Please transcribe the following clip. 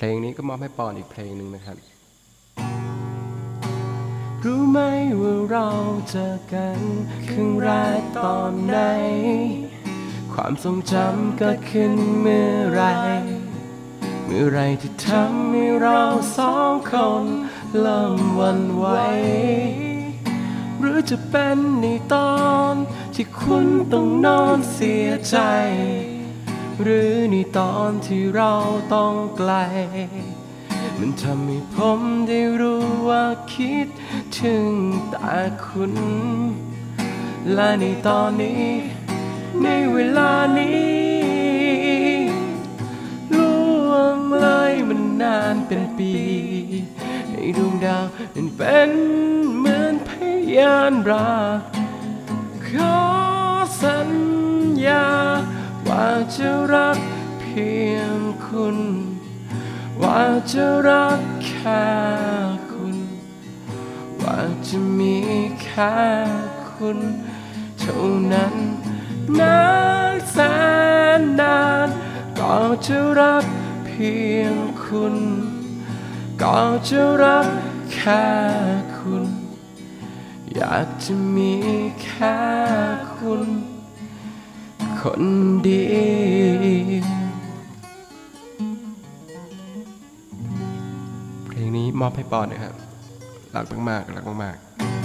เพลงนี้ก็มอบให้ปอนอีกเพลงหนึ่งนะครับ รู้ไหมว่าเราเจอกันครั้งแรกตอนไหน ความทรงจำเกิดขึ้นเมื่อไร เมื่อไรที่ทำให้เราสองคนเริ่มวันไหวหรือจะเป็นในตอนที่คุณต้องนอนเสียใจ หรือในตอนที่เราต้องไกล มันทำให้ผมได้รู้ว่าคิดถึงแต่คุณ และในตอนนี้ ในเวลานี้ล่วงเลยมันนานเป็นปีให้ดวงดาวนั้นเป็นเหมือนพยานรักขอ จะรักเพียงคุณ ว่าจะรักแค่คุณ ว่าจะมีแค่คุณ เท่านั้นนานแสนนานก็จะรักเพียงคุณ ก็จะรักแค่คุณ อยากจะมีแค่คุณ คนเดี เพลงนี้มอบให้ปอนนะครับรักมากๆรักมากๆ